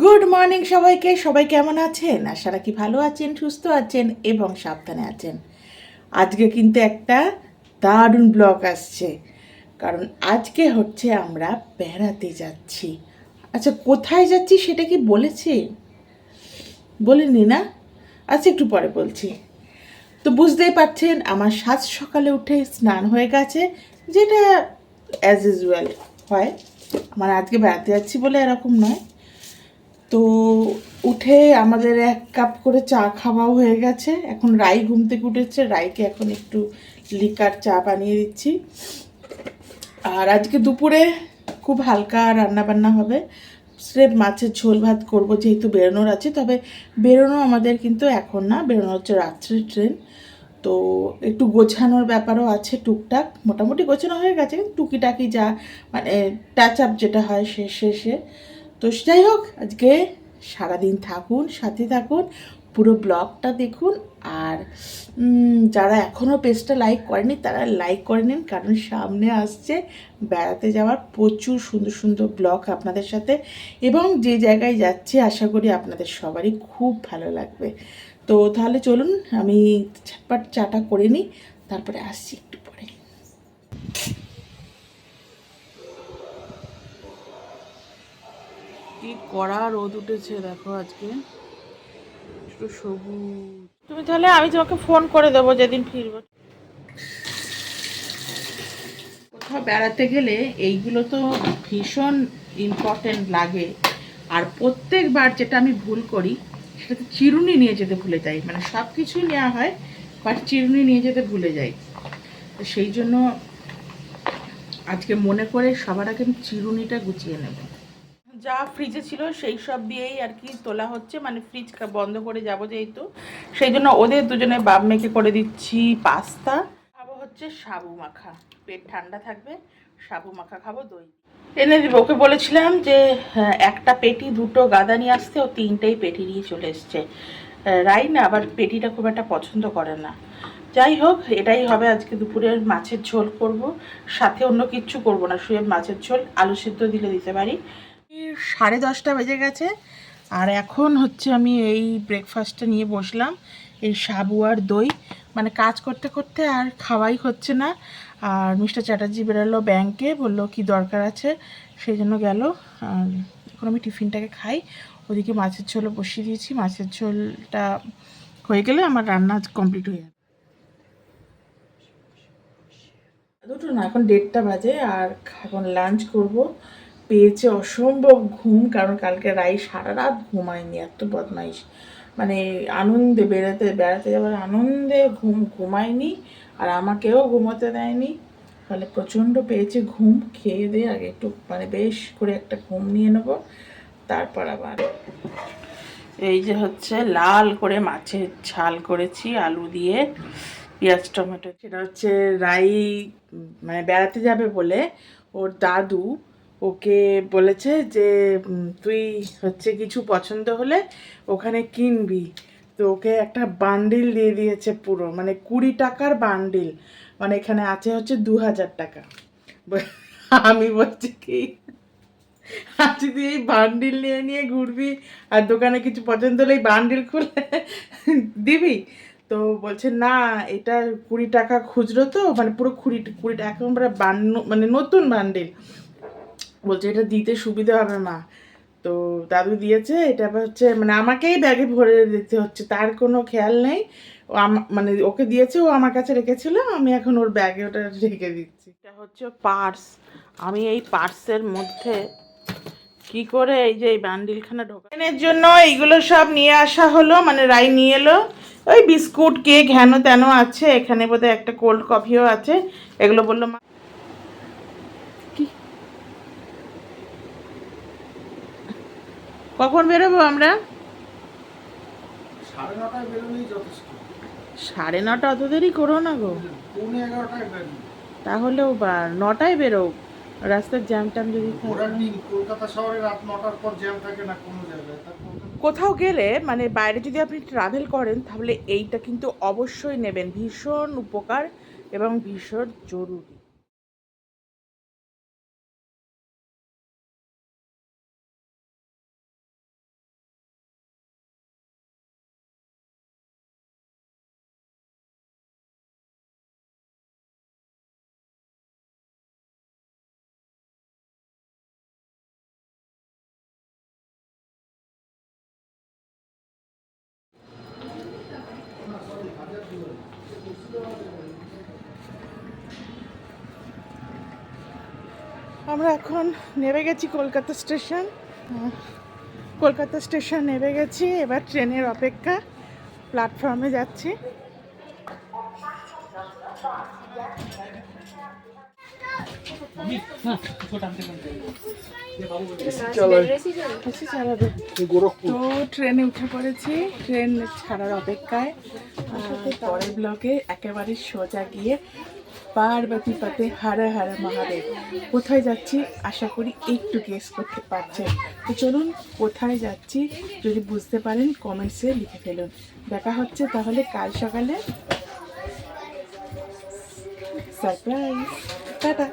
Good morning সবাইকে। সবাই কেমন আছেন? আশা রাখি ভালো আছেন, সুস্থ আছেন এবং সাবধানে আছেন। আজকে কিন্তু একটা দারুণ ব্লগ আসছে। কারণ আজকে হচ্ছে আমরা বেড়াতে যাচ্ছি। আচ্ছা কোথায় যাচ্ছি সেটা কি বলেছি? বলিনি না? আচ্ছা একটু পরে বলছি। তো বুঝতেই পারছেন, আমার সাত সকালে উঠে স্নান হয়ে গেছে, যেটা অ্যাজ ইউজুয়াল হয়। আমার আজকে বেড়াতে যাচ্ছি বলে এরকম নয়। তো উঠে আমাদের এক কাপ করে চা খাওয়াও হয়ে গেছে। এখন রাই ঘুম থেকে উঠেছে, রাইকে এখন একটু লিকার চা বানিয়ে দিচ্ছি। আর আজকে দুপুরে খুব হালকা রান্না বান্না হবে। স্রেফ মাছের ঝোল ভাত করব যেহেতু বেরোনোর আছে, তবে বেরোনো আমাদের কিন্তু এখন না, বেরোনো হচ্ছে রাত্রির ট্রেন। তো একটু গোছানোর ব্যাপারও আছে টুকটাক, মোটামুটি গোছানো হয়ে গেছে টুকিটাকি যা মানে টাচ আপ যেটা হয় সে শেষে তো যাই হোক, আজকে সারাদিন থাকুন, সাথে থাকুন পুরো ব্লগটা দেখুন আর যারা এখনও পেজটা লাইক করেনি, তারা লাইক করে নিন, কারণ সামনে আসছে বেড়াতে যাওয়ার প্রচুর সুন্দর সুন্দর ব্লগ আপনাদের সাথে এবং যে জায়গায় যাচ্ছি, আশা করি আপনাদের সবারই খুব ভালো লাগবে। তো তাহলে চলুন, আমি ঝটপট চাটা করে নিই, তারপরে আসছি একটু পরে। কড়া রোদ উঠেছে দেখো আজকে। একটু সবুজ। তুমি তাহলে আমি তোমাকে ফোন করে দেবো যেদিন ফিরবো। কোথাও বেড়াতে গেলে এইগুলো তো ভীষণ ইম্পর্টেন্ট লাগে। আর প্রত্যেকবার যেটা আমি ভুল করি সেটা তো চিরুনি নিয়ে যেতে ভুলে যাই। মানে সব কিছুই নেওয়া হয় বাট চিরুনি নিয়ে যেতে ভুলে যাই। তো সেই জন্য আজকে মনে করে সবার আগে আমি চিরুনিটা গুছিয়ে নেব। যা ফ্রিজে ছিল সেই সব দিয়েই আর কি তোলা হচ্ছে। মানে ফ্রিজ বন্ধ করে যাব যেহেতু। সেই জন্য ওদের দুজনে বাপ মেখে করে দিচ্ছি পাস্তা। খাব হচ্ছে সাবু মাখা। পেট ঠান্ডা থাকবে সাবু মাখা খাব দই। এনে দিব। ওকে বলেছিলাম যে হ্যাঁ, একটা পেটি দুটো গাদা নিয়ে আসতে। ও তিনটেই পেটি নিয়ে চলে এসছে। আহ, রাই না আবার পেটিটা খুব একটা পছন্দ করে না। যাই হোক এটাই হবে আজকে দুপুরের মাছের ঝোল করব। সাথে অন্য কিচ্ছু করব না শুয়ে মাছের ঝোল আলু সিদ্ধ দিলে দিতে পারি। সাড়ে দশটা বেজে গেছে। আর এখন হচ্ছে আমি এই ব্রেকফাস্টটা নিয়ে বসলাম, এই সাবু আর দই। মানে কাজ করতে করতে আর খাওয়াই হচ্ছে না। আর মিস্টার চ্যাটার্জি বেরোলো ব্যাংকে, বলল কি দরকার আছে, সেই জন্য গেল। আর এখন আমি টিফিনটাকে খাই। ওদিকে মাছের ঝোলও বসিয়ে দিয়েছি। মাছের ঝোলটা হয়ে গেলে আমার রান্না কমপ্লিট হয়ে যাবে। দুটো না, এখন দেড়টা বাজে। আর এখন লাঞ্চ করব। পেয়েছে অসম্ভব ঘুম, কারণ কালকে রাই সারা রাত ঘুমায়নি, এত বদমাইশ। মানে আনন্দে বেড়াতে বেড়াতে যাওয়ার আনন্দে ঘুম ঘুমায়নি, আর আমাকেও ঘুমোতে দেয়নি। ফলে প্রচণ্ড পেয়েছে ঘুম, খেয়ে দিয়ে আগে একটু মানে বেশ করে একটা ঘুম নিয়ে নেব, তারপর আবার। এই যে হচ্ছে লাল করে মাছের ঝাল করেছি, আলু দিয়ে পেঁয়াজ, টমেটো। সেটা হচ্ছে রাই মানে বেড়াতে যাবে বলে ওর দাদু ওকে বলেছে যে তুই হচ্ছে কিছু পছন্দ হলে ওখানে কিনবি। তো ওকে একটা বান্ডিল দিয়ে দিয়েছে পুরো মানে কুড়ি টাকার বান্ডিল। মানে এখানে আছে হচ্ছে দু হাজার টাকা। আমি বলছি কি? আজকে তুই এই বান্ডিল নিয়ে নিয়ে ঘুরবি আর দোকানে কিছু পছন্দ হলে এই বান্ডিল খুলে দিবি? তো বলছে, না, এটা কুড়ি টাকা খুচরো তো মানে পুরো কুড়ি কুড়ি টাকা, একেবারে বান্ন মানে নতুন বান্ডিল। বলছে এটা দিতে সুবিধা হবে মা। তো দাদু দিয়েছে এটা হচ্ছে মানে আমাকেই ব্যাগে ভরে দিতে হচ্ছে তার কোনো খেয়াল নেই। ও আমা- মানে ওকে দিয়েছে ও আমার কাছে রেখেছিল আমি এখন ওর ব্যাগে ওটা রেখে দিচ্ছি। এটা হচ্ছে পার্স। আমি এই পার্সের মধ্যে কি করে এই যে এই বান্ডিলখানা ঢোকা এর জন্য এইগুলো সব নিয়ে আসা হলো মানে রাই নিয়ে এলো। ওই বিস্কুট কেক হেন তেন আছে এখানে বোধহয় একটা কোল্ড কফিও আছে। এগুলো বলল মা কখন বেরোবো আমরা? সাড়ে নটা অত দেরি করো না গো। তাহলেও বা নটায় বেরো রাস্তার জ্যাম ট্যাম যদি থাকে। ঘোরার দিন কলকাতা শহরে রাত নটার পর জ্যাম থাকে না কোনো জায়গায় কোথাও গেলে মানে বাইরে যদি আপনি ট্রাভেল করেন তাহলে এইটা কিন্তু অবশ্যই নেবেন। ভীষণ উপকার এবং ভীষণ জরুরি। আমরা এখন নেমে গেছি কলকাতা স্টেশন। কলকাতা স্টেশন নেমে গেছি এবার ট্রেনের অপেক্ষা। প্ল্যাটফর্মে যাচ্ছি। তো ট্রেনে উঠে পড়েছি। ট্রেন ছাড়ার অপেক্ষায়। পরের ব্লকে একেবারে সোজা গিয়ে পার্বতী পাতে হারে হারে মহাদেব। কোথায় যাচ্ছি? আশা করি একটু গেস করতে পারছেন। তো চলুন, কোথায় যাচ্ছি যদি বুঝতে পারেন কমেন্টসে লিখে ফেলুন। দেখা হচ্ছে তাহলে কাল সকালে। Surprise tata!